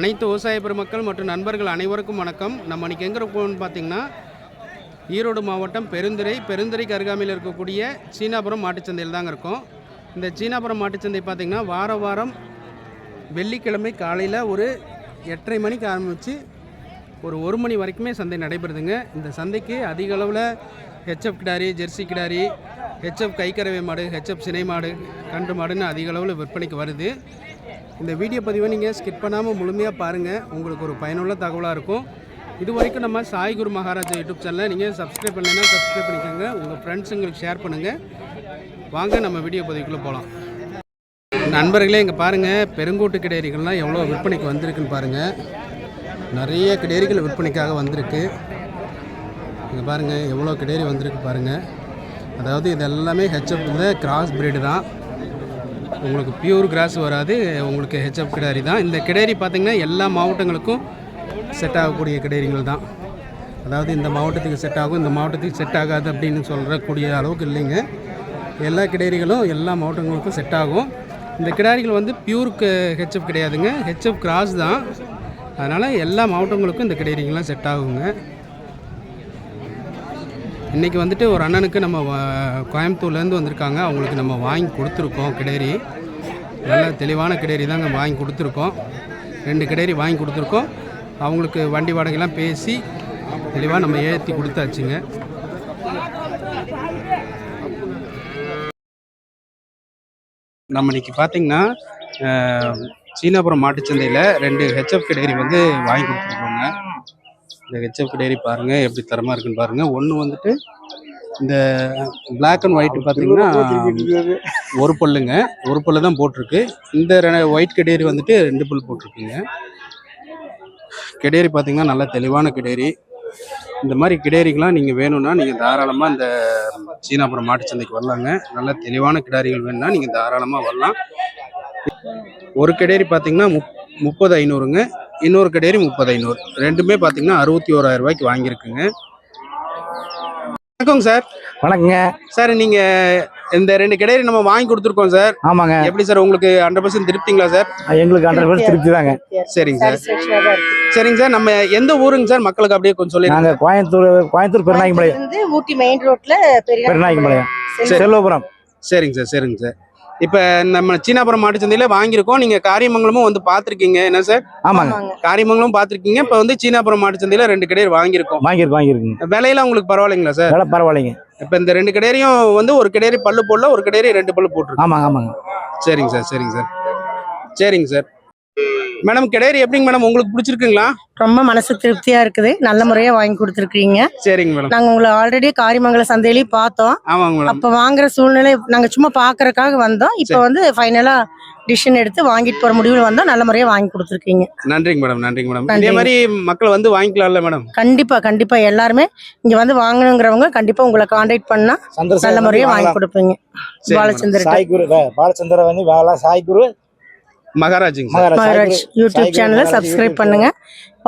அனைத்து விவசாய பெருமக்கள் மற்றும் நண்பர்கள் அனைவருக்கும் வணக்கம். நம்ம இன்னைக்கு எங்கே இருக்கோம்னு பார்த்தீங்கன்னா ஈரோடு மாவட்டம் பெருந்துறை. பெருந்துறைக்கு அருகாமையில் இருக்கக்கூடிய சீனாபுரம் மாட்டுச்சந்தையில் தாங்க இருக்கோம். இந்த சீனாபுரம் மாட்டுச்சந்தை பார்த்திங்கன்னா வார வாரம் வெள்ளிக்கிழமை காலையில் ஒரு எட்டரை மணிக்கு ஆரம்பித்து ஒரு ஒரு மணி வரைக்குமே சந்தை நடைபெறுதுங்க. இந்த சந்தைக்கு அதிக அளவில் ஹெச்எஃப் கிடாரி ஜெர்சி கிடாரி ஹெச்எஃப் கைக்கரவை மாடு ஹெச்எஃப் சினை மாடு கன்று மாடுன்னு அதிக அளவில் விற்பனைக்கு வருது. இந்த வீடியோ பதிவை நீங்கள் ஸ்கிப் பண்ணாமல் முழுமையாக பாருங்கள் உங்களுக்கு ஒரு பயனுள்ள தகவலாக இருக்கும். இது வரைக்கும் நம்ம சாய் குரு மகாராஜா யூடியூப் சேனலை நீங்கள் சப்ஸ்கிரைப் பண்ணலைன்னா சப்ஸ்கிரைப் பண்ணிக்கோங்க. உங்கள் ஃப்ரெண்ட்ஸுங்களுக்கு ஷேர் பண்ணுங்கள் வாங்க நம்ம வீடியோ பதிவுக்குள்ளே போகலாம் நண்பர்களே இங்கே பாருங்கள் பெருங்கூட்டு கிடேரிகள்லாம் எவ்வளோ விற்பனைக்கு வந்திருக்குன்னு பாருங்கள் நிறைய கிடேரிகள் விற்பனைக்காக வந்திருக்கு. இங்கே பாருங்கள் எவ்வளோ கிடேரி வந்திருக்கு பாருங்கள் அதாவது இது எல்லாமே ஹெச்எஃப் கிராஸ் பிரீடு தான். உங்களுக்கு பியூர் கிராஸ் வராது உங்களுக்கு ஹெச்எஃப் கிடாரி தான். இந்த கிடேரி பார்த்திங்கன்னா எல்லா மாவட்டங்களுக்கும் செட் ஆகக்கூடிய கிடேரிகள் தான். அதாவது இந்த மாவட்டத்துக்கு செட் ஆகும் இந்த மாவட்டத்துக்கு செட் ஆகாது அப்படின்னு சொல்கிறக்கூடிய அளவுக்கு இல்லைங்க. எல்லா கிடேரிகளும் எல்லா மாவட்டங்களுக்கும் செட் ஆகும். இந்த கிடாரிகள் வந்து பியூர் ஹெச்எஃப் கிடையாதுங்க. ஹெச்எஃப் கிராஸ் தான். அதனால் எல்லா மாவட்டங்களுக்கும் இந்த கிடேரிகள்லாம் செட் ஆகுங்க. இன்றைக்கி வந்துட்டு ஒரு அண்ணனுக்கு நம்ம கோயம்புத்தூர்லேருந்து வந்திருக்காங்க. அவங்களுக்கு நம்ம வாங்கி கொடுத்துருக்கோம் கிடேரி. நல்ல தெளிவான கிடேரி தாங்க வாங்கி கொடுத்துருக்கோம். ரெண்டு கிடேரி வாங்கி கொடுத்துருக்கோம். அவங்களுக்கு வண்டி வாடகைலாம் பேசி தெளிவாக நம்ம ஏற்றி கொடுத்தாச்சுங்க. நம்ம இன்னைக்கு பார்த்திங்கன்னா சீனாபுரம் மாட்டுச்சந்தையில் ரெண்டு ஹெச்எஃப் கிடேரி வந்து வாங்கி கொடுத்துருக்கோங்க. இந்த ஹெச்எஃப் டேரி பாருங்க எப்படி தரமா இருக்குன்னு பாருங்க. ஒன்று வந்துட்டு இந்த பிளாக் அண்ட் ஒயிட் பார்த்தீங்கன்னா ஒரு பல்லுங்க. ஒரு பல்லு தான் போட்டிருக்கு. இந்த ஒயிட் கெடேரி வந்துட்டு ரெண்டு பல் போட்டிருக்குங்க. கெடேரி பார்த்தீங்கன்னா நல்ல தெளிவான கிடேரி. இந்த மாதிரி கிடேரிகள்லாம் நீங்கள் வேணும்னா நீங்கள் தாராளமாக இந்த சீனாபுரம் மாட்டுச்சந்தைக்கு வரலாங்க. நல்ல தெளிவான கிடாரிகள் வேணும்னா நீங்கள் தாராளமாக வரலாம். ஒரு கிடேரி பார்த்தீங்கன்னா முப் முப்பது ஐநூறுங்க. இன்னொரு கடேரி முப்பது ஐநூறு ரெண்டுமே பார்த்தீங்கன்னா அறுபத்தி ஓராயிரம் ரூபாய்க்கு வாங்கியிருக்குங்க. வணக்கங்க சார். வணக்கங்க. சார் நீங்க இந்த ரெண்டு கிடேரி நம்ம வாங்கி கொடுத்துருக்கோம் சார். ஆமாங்க. எப்படி சார் உங்களுக்கு ஹண்ட்ரட் பர்சன்ட் திருப்திங்களா சார்? எங்களுக்கு ஹண்ட்ரட் பர்சன்ட் திருப்தி தாங்க சரிங்க சார். சரிங்க சார் நம்ம எந்த ஊருங்க சார்? மக்களுக்கு அப்படியே கொஞ்சம் சொல்லி நாங்க கோயம்புத்தூர் கோயம்புத்தூர் பெருநாயக்கம்பாளையம் இருந்து ஊட்டி மெயின் ரோட்ல சரி. செல்வபுரம். சரிங்க சார் சரிங்க சார். இப்போ நம்ம சீனாபுரம் மாட்டுச்சந்தையில வாங்கியிருக்கோம். நீங்க காரியமங்கலமும் வந்து பார்த்துருக்கீங்க. என்ன சார்? ஆமாங்க. காரியமங்கலமும் பார்த்துருக்கீங்க. இப்போ வந்து சீனாபுரம் மாட்டுச்சந்தையில ரெண்டு கிடேரி வாங்கியிருக்கோம். வாங்கியிருக்கு வாங்கியிருக்குங்க. விலையெல்லாம் உங்களுக்கு பரவாயில்லைங்களா சார்? வேலை பரவாயில்லைங்க. இப்போ இந்த ரெண்டு கிடேரியும் வந்து ஒரு கிடேரி பல்லு போடல ஒரு கிடேரி ரெண்டு பல்லு போட்டிருக்கு. ஆமாங்க ஆமாங்க. சரிங்க சார் சரிங்க சார். சரிங்க சார். மேடம் கிடேரி எப்படிங்க மேடம்? உங்களுக்கு பிடிச்சிருக்குங்களா? ரொம்ப மனசு திருப்தியா இருக்குது. நல்ல முறையா வாங்கி கொடுத்துருக்கீங்க சரிங்க மேடம். நாங்க உங்களை ஆல்ரெடி காரிமங்கல சந்தையிலயும் பார்த்தோம். ஆமாங்க மேடம். அப்ப வாங்குற சூழ்நிலை நாங்க சும்மா பாக்குறதுக்காக வந்தோம். இப்ப. வந்து ஃபைனலா டிசிஷன் எடுத்து வாங்கிட்டு போற முடிவில் வந்தோம். நல்ல முறையா வாங்கி கொடுத்துருக்கீங்க. நன்றிங்க மேடம் நன்றிங்க மேடம். இதே. மாதிரி மக்கள் வந்து வாங்கிக்கலாம்ல மேடம்? கண்டிப்பா கண்டிப்பா. எல்லாருமே இங்க வந்து வாங்கணுங்கிறவங்க கண்டிப்பா உங்களை காண்டாக்ட் பண்ணா நல்ல முறையா வாங்கி கொடுப்பீங்க. பாலச்சந்தர் சாய்குரு பாலச்சந்திர வந்து வேலை. சாய்குரு மகாராஜுங்க சார். மகாராஜ் யூடியூப் சேனலை சப்ஸ்கிரைப் பண்ணுங்க.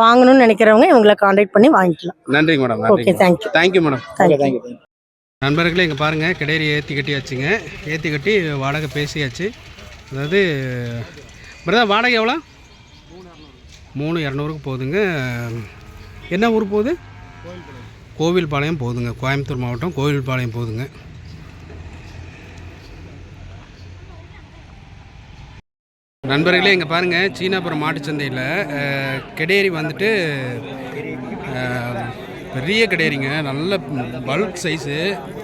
வாங்கணும்னு நினைக்கிறவங்க இவங்களை காண்டாக்ட் பண்ணி வாங்கிக்கலாம். நன்றிங்க madam okay thank you thank you madam thank you நண்பர்களே இங்கே பாருங்கள் கிடேரி ஏற்றி கட்டியாச்சுங்க. ஏற்றி கட்டி வாடகை பேசியாச்சு. அதாவது பிரதா வாடகை எவ்வளோ? மூணு இரநூறுக்கு போகுதுங்க என்ன ஊர் போகுது? கோவில்பாளையம் போகுதுங்க. கோயம்புத்தூர் மாவட்டம் கோவில்பாளையம் போகுதுங்க. நண்பர்களே இங்கே பாருங்கள் சீனாபுரம் மாட்டுச்சந்தையில் கெடேரி வந்துட்டு பெரிய கெடேரிங்க. நல்ல பல்க் சைஸு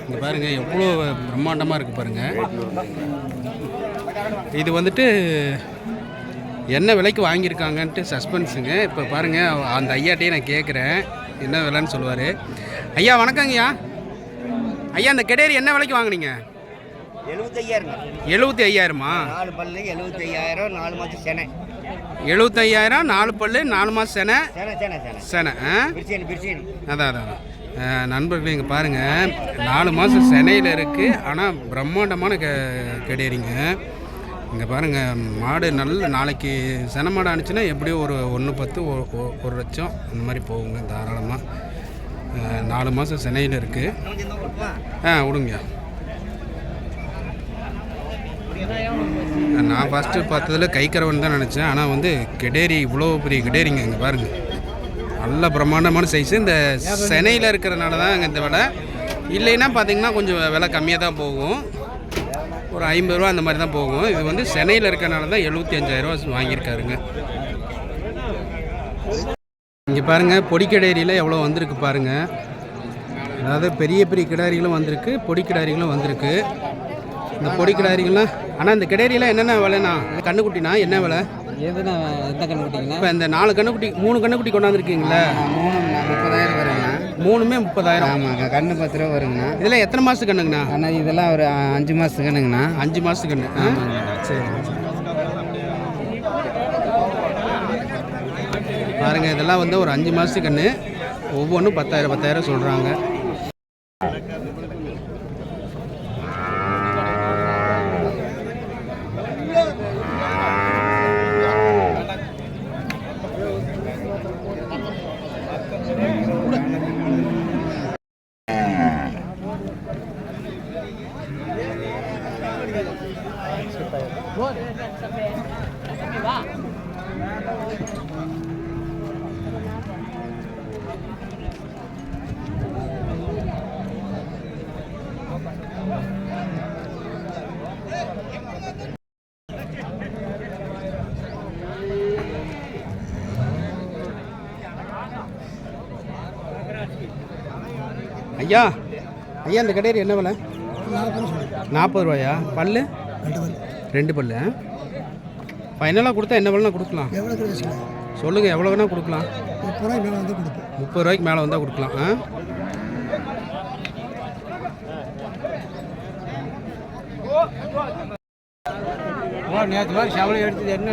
இங்கே பாருங்கள் எவ்வளோ பிரம்மாண்டமாக இருக்குது பாருங்கள் இது வந்துட்டு என்ன விலைக்கு வாங்கியிருக்காங்கன்ட்டு சஸ்பென்ஸுங்க இப்போ பாருங்கள் அந்த ஐயாட்டையே நான் கேட்குறேன் என்ன விலைன்னு சொல்லுவார். ஐயா வணக்கங்கய்யா. ஐயா அந்த கெடேரி என்ன விலைக்கு வாங்குனீங்க? எழுபத்தையாயிரம்? எழுபத்தி ஐயாயிரமா நாலு பல்லு எழுபத்தையாயிரம் நாலு மாதம் செனை. எழுபத்தையாயிரம் நாலு பல்லு நாலு மாதம் செனை? செனை அதான் அதான் நண்பர்களே இங்கே பாருங்கள் நாலு மாதம் சென்னையில் இருக்குது ஆனால் பிரம்மாண்டமான க கெடேரிங்க. இங்கே பாருங்கள் மாடு நல்ல நாளைக்கு சென மாடு ஆனிச்சுன்னா எப்படியும் ஒரு ஒன்று பத்து ஒரு லட்சம். அந்த மாதிரி போகுங்க தாராளமாக நாலு மாதம் சென்னையில் இருக்குது ஆ விடுங்க நான் ஃபஸ்ட்டு பார்த்ததில் கைக்கரவன் தான் நினச்சேன். ஆனால் வந்து கிடேரி இவ்வளோ பெரிய கிடேரிங்க இங்கே பாருங்கள் நல்ல பிரம்மாண்டமான சைஸு இந்த சென்னையில் இருக்கிறனால தான் இந்த விலை. இல்லைன்னா பார்த்தீங்கன்னா கொஞ்சம் விலை கம்மியாக தான் போகும். ஒரு ஐம்பது ரூபா அந்த மாதிரி தான் போகும். இது வந்து சென்னையில் இருக்கிறனால தான் எழுபத்தி அஞ்சாயிரரூவா வாங்கியிருக்காருங்க. இங்கே பாருங்கள் பொடிக்கடேரியில் எவ்வளோ வந்திருக்கு பாருங்கள் அதாவது பெரிய பெரிய கிடாரிகளும் வந்திருக்கு பொடி கிடாரிகளும் வந்திருக்கு. இந்த பொடி கிடாரிகள்லாம் ஆனால் இந்த கிடாரியெல்லாம் என்னென்ன விலைண்ணா? கண்ணுக்குட்டினா என்ன விலை? எதுனா எந்த கண்டுபிடிங்கன்னா இப்போ இந்த நாலு கண்ணுக்குட்டி மூணு கண்ணுக்குட்டி கொண்டாந்துருக்கீங்களே? மூணு முப்பதாயிரம் வருங்கண்ணா மூணுமே முப்பதாயிரம். ஆமாங்க கண்ணு பத்து ரூபா வருங்கண்ணா. இதெல்லாம் எத்தனை மாதத்துக்கு கண்ணுங்கண்ணா? ஆனால் இதெல்லாம் ஒரு அஞ்சு மாதத்துக்கு கண்ணுங்கண்ணா. அஞ்சு மாதத்துக்கு கண்ணு? சரி பாருங்க இதெல்லாம் வந்து ஒரு அஞ்சு மாதத்துக்கு கண்ணு. ஒவ்வொன்றும் பத்தாயிரம் பத்தாயிரம் சொல்கிறாங்க ஐயா ஐயா இந்த கடையர் என்ன விலை? நாற்பது ரூபாயா? பல்லு? ரெண்டு பல்லு. ஃபைனலாக கொடுத்தா என்ன விலைனா கொடுக்கலாம். சொல்லுங்கள் எவ்வளோ வேணால் கொடுக்கலாம். முப்பது ரூபாய்க்கு மேலே வந்தால் கொடுக்கலாம். ஆ? நேற்று மாதிரி சவளை எடுத்தது என்ன?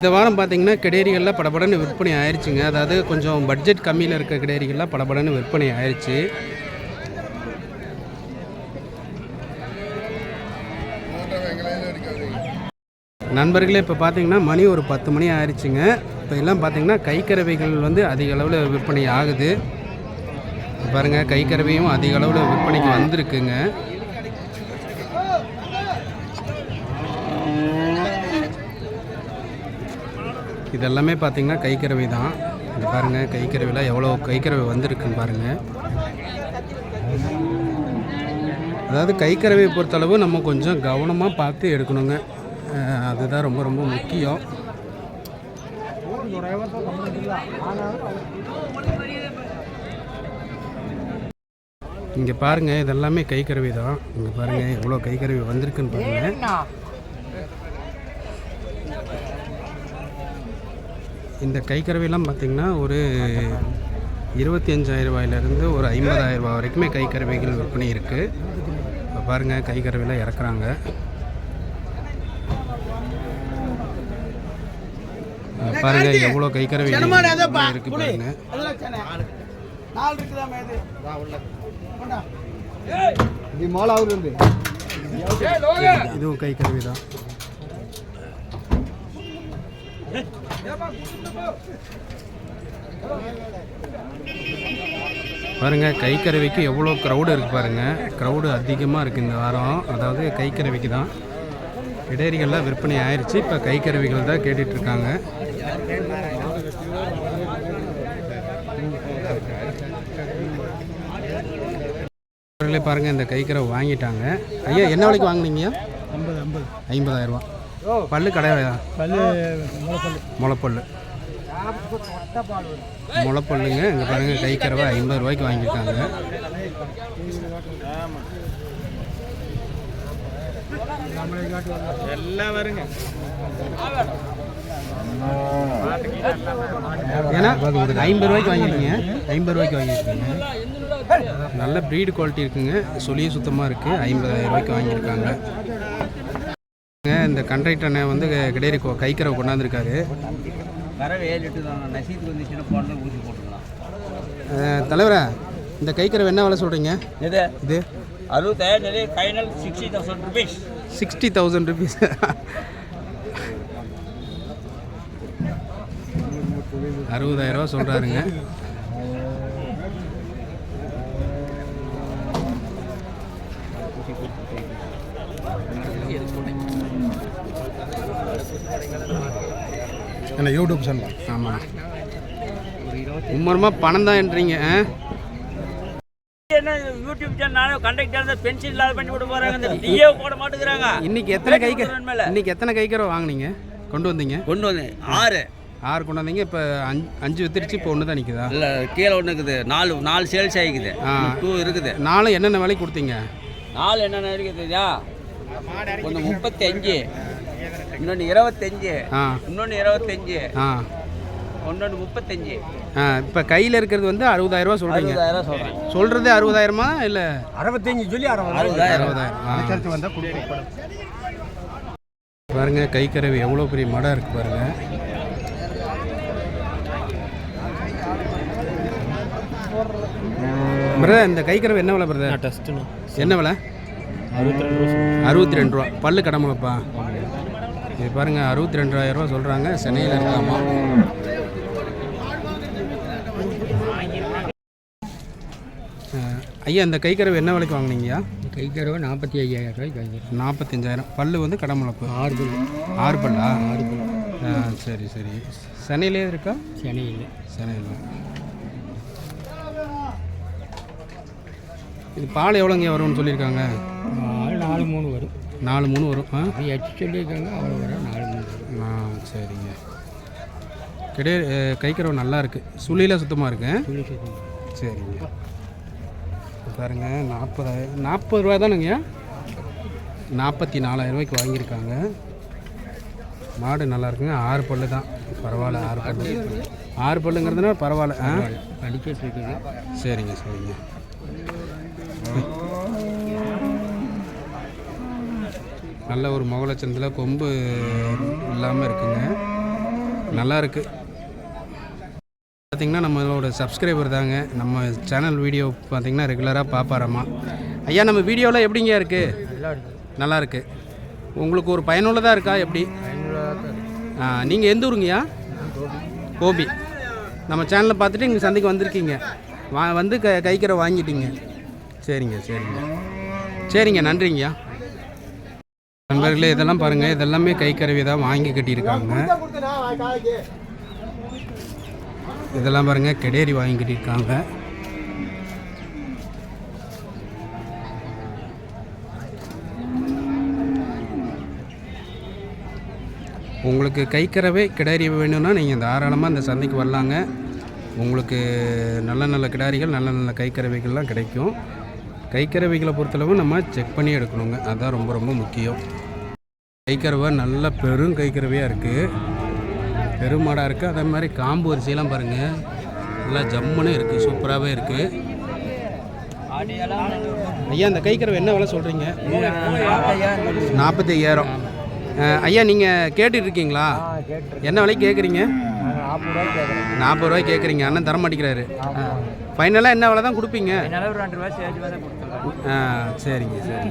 இந்த வாரம் பார்த்தீங்கன்னா கிடேரிகளில் படபடன்னு விற்பனை ஆயிடுச்சுங்க அதாவது கொஞ்சம் பட்ஜெட் கம்மியில் இருக்க கிடேரிகளில் படபடன்னு விற்பனை ஆயிடுச்சு நண்பர்களே இப்போ பார்த்தீங்கன்னா மணி ஒரு பத்து மணி ஆயிடுச்சுங்க இப்போ எல்லாம் பார்த்தீங்கன்னா கைக்கறவைகள் வந்து அதிக அளவில் விற்பனை ஆகுது. பாருங்கள் கைக்கறவையும் அதிக அளவில் விற்பனைக்கு வந்திருக்குங்க. இதெல்லாமே பார்த்தீங்கன்னா கைக்கறவை தான். இது பாருங்கள் கைக்கறவையில் எவ்வளோ கைக்கறவை வந்திருக்குன்னு பாருங்கள் அதாவது கைக்கறவையை பொறுத்தளவு நம்ம கொஞ்சம் கவனமாக பார்த்து எடுக்கணுங்க. அதுதான் ரொம்ப ரொம்ப முக்கியம். இங்கே பாருங்கள் இதெல்லாமே கைக்கருவி தான். இங்கே பாருங்கள் எவ்வளோ கைக்கருவி வந்திருக்குன்னு பாருங்கள் இந்த கைக்கறவைலாம் பார்த்திங்கன்னா ஒரு இருபத்தி அஞ்சாயிரம் ரூபாயிலேருந்து ஒரு ஐம்பதாயிரம் ரூபாய் வரைக்குமே கைக்கறவைகள் விற்பனை இருக்குது பாருங்கள் கைக்கறவையில் இறக்குறாங்க. பாருங்க எவ்வளோ கைக்கறவை இருக்கு பாருங்க. இதுவும் கைக்கறவை தான். பாருங்க கைக்கருவிக்கு எவ்வளோ க்ரௌடு இருக்குது பாருங்க. க்ரௌடு அதிகமாக இருக்குது இந்த வாரம். அதாவது கைக்கருவிக்கு தான். இடேரிகள்லாம் விற்பனை ஆயிடுச்சு இப்போ கைக்கருவிகள் தான் கேட்டுட்டு இருக்காங்க. பாருங்க இந்த கைக்கறவை வாங்கிட்டாங்க. ஐயா என்ன விலைக்கு வாங்குனீங்க? ஐம்பது ஐம்பது. ஐம்பதாயிரம் ரூபா பல்லு கிடையாதா பல்லு முளைப்பல்லு. முளைப்பல்லு. முளைப்பல்லுங்க. இங்கே பாருங்க கைக்கறவை ஐம்பது ரூபாய்க்கு வாங்கியிருக்காங்க. எல்லாம் வருங்க. ஏன்னா ஐம்பது ரூபாய்க்கு வாங்கியிருக்கீங்க. ஐம்பது ரூபாய்க்கு வாங்கியிருக்கீங்க. நல்ல ப்ரீடு குவாலிட்டி இருக்குங்க. சொல்லியே சுத்தமாக இருக்குது ஐம்பதாயிரம் ரூபாய்க்கு வாங்கியிருக்காங்க. இந்த கண்ட்ரைட் அண்ணன் வந்து கிடையாது கைக்கறவை கொண்டாந்துருக்காரு. தலைவரே இந்த கைக்கறவை என்ன விலை சொல்கிறீங்க எது? இது? அறுபத்தாயிரம் final sixty thousand rupees sixty thousand rupees அறுபதாயிரம் ரூபா சொல்கிறாருங்க என்ன யூடியூப் சேனல் ஆமாம் மும்மரமாக பணம் தான் என்றீங்க ஆ? என்ன யூடியூப் சேனல் கண்டக்டர் பென்ஷன் இல்லாத பண்ணி விட போறாங்க இந்த டிஏ போட மாட்டேங்கிறாங்க. இன்னைக்கு எத்தனை கைக்க மேல. இன்னைக்கு எத்தனை கைக்கரை வாங்குனீங்க? கொண்டு வந்தீங்க? கொண்டு வந்தேன். ஆறு. ஆறு கொண்டு வந்தீங்க இப்போ அஞ்சு அஞ்சு வித்துருச்சு இப்போ ஒன்று தான் நிற்குதா இல்ல கீழே ஒன்று இருக்குது. நாலு நாலு சேல்ஸ் ஆகிக்குது. ஆ. டூ இருக்குது. நாலும் என்னென்ன விலைக்கு கொடுத்தீங்க? நாலு என்னென்ன இருக்குதுயா ஒன்று முப்பத்தி அஞ்சு இன்னொன்று இருபத்தஞ்சு. ஆ. இன்னொன்று இருபத்தஞ்சு. ஒன்னொன்று முப்பத்தஞ்சு. ஆ இப்போ கையில் இருக்கிறது வந்து அறுபதாயிரரூவா சொல்கிறீங்க சொல்கிறேன் சொல்கிறது அறுபதாயிரமா இல்லை? அறுபத்தஞ்சு சொல்லி அறுபது அறுபதாயிரம். அறுபதாயிரம். வந்தால் பாருங்க கைக்கறவை எவ்வளோ பெரிய மடம் இருக்கு பாருங்க. பிரதர் இந்த கைக்கறவை என்ன விலை பிரதர் என்ன விலை? அறுபத்தி ரெண்டு ரூபா பல்லு கடமுலப்பா இது பாருங்க அறுபத்தி ரெண்டாயிரம் ரூபா சொல்கிறாங்க சென்னையில் இருக்காமா ஐயா இந்த கைக்கறவை என்ன விலைக்கு வாங்குனீங்கய்யா? கைக்கரவை நாற்பத்தி ஐயாயிரம் ரூபாய்க்கு கைக்கறவை நாற்பத்தஞ்சாயிரம் பல்லு வந்து கடமுளப்பு ஆறு பல் ஆறு பல்லா? ஆறு பல் ஆ, சரி சரி. சென்னையிலே இருக்கா? சென்னையில். சென்னையில். இது பால் எவ்வளோங்க வரும்னு சொல்லியிருக்காங்க? நாலு மூணு வரும். நாலு மூணு வரும். ஆ? எச்சு சொல்லியிருக்காங்க அவ்வளோ வரும். நாலு மூணு ஆ சரிங்க. கிடையாது கைக்கறவை நல்லா இருக்கு. சுழியில் சுத்தமாக இருக்கு சரிங்க. பாருங்க நாற்பதாயிரம் நாற்பது ரூபா தானுங்க. நாற்பத்தி நாலாயிரம் ரூபாய்க்கு வாங்கியிருக்காங்க. மாடு நல்லா இருக்குங்க. ஆறு பல்லு தான். பரவாயில்ல ஆறு பல்லு. ஆறு பல்லுங்கிறதுனால பரவாயில்ல ஆ? படிச்சிட்டு இருக்குது சரிங்க சரிங்க. நல்ல ஒரு மொகலச்சந்தில் கொம்பு இல்லாமல் இருக்குங்க. நல்லா பார்த்திங்கன்னா நம்மளோட சப்ஸ்கிரைபர் தாங்க. நம்ம சேனல் வீடியோ பார்த்தீங்கன்னா ரெகுலராக பார்ப்பாராம்மா ஐயா நம்ம வீடியோவில் எப்படிங்க இருக்குது நல்லா இருக்குது உங்களுக்கு ஒரு பயனுள்ளதாக இருக்கா? எப்படி? நீங்கள் எந்த ஊருங்கய்யா? கோபி. நம்ம சேனலை பார்த்துட்டு இங்கே சந்தைக்கு வந்திருக்கீங்க. வா வந்து க கைக்கரை வாங்கிட்டீங்க. சரிங்க சரிங்க. சரிங்க நன்றிங்கய்யா. நண்பர்களே இதெல்லாம் பாருங்கள் இதெல்லாமே கைக்கருவி தான் வாங்கி கட்டியிருக்காங்க. இதெல்லாம் பாருங்கள் கெடேரி வாங்கி கட்டியிருக்காங்க. உங்களுக்கு கைக்கறவை கிடாரி வேணும்னா நீங்கள் தாராளமாக இந்த சந்தைக்கு வரலாங்க. உங்களுக்கு நல்ல நல்ல கிடாரிகள் நல்ல நல்ல கைக்கறவைகள்லாம் கிடைக்கும். கைக்கறவைகளை பொறுத்தளவு நம்ம செக் பண்ணி எடுக்கணுங்க. அதுதான் ரொம்ப ரொம்ப முக்கியம். கைக்கறவை நல்ல பெரும் கைக்கறவையாக இருக்குது பெருமாடாக இருக்குது அதே மாதிரி காம்பு வரிசையெல்லாம் பாருங்கள் நல்லா ஜம்முன்னு இருக்குது சூப்பராகவே இருக்குது ஐயா இந்த கைக்கறவை என்ன விலை சொல்கிறீங்க நாற்பத்தி ஐயாயிரம் ஐயா நீங்கள் கேட்டுட்டு இருக்கீங்களா? என்ன விலைக்கு கேட்குறீங்க நாற்பது ரூபாய் கேட்குறீங்க அண்ணன் தர மாட்டேங்கிறாரு. ஃபைனலாக என்ன விலை தான் கொடுப்பீங்க ஆ சரிங்க சரி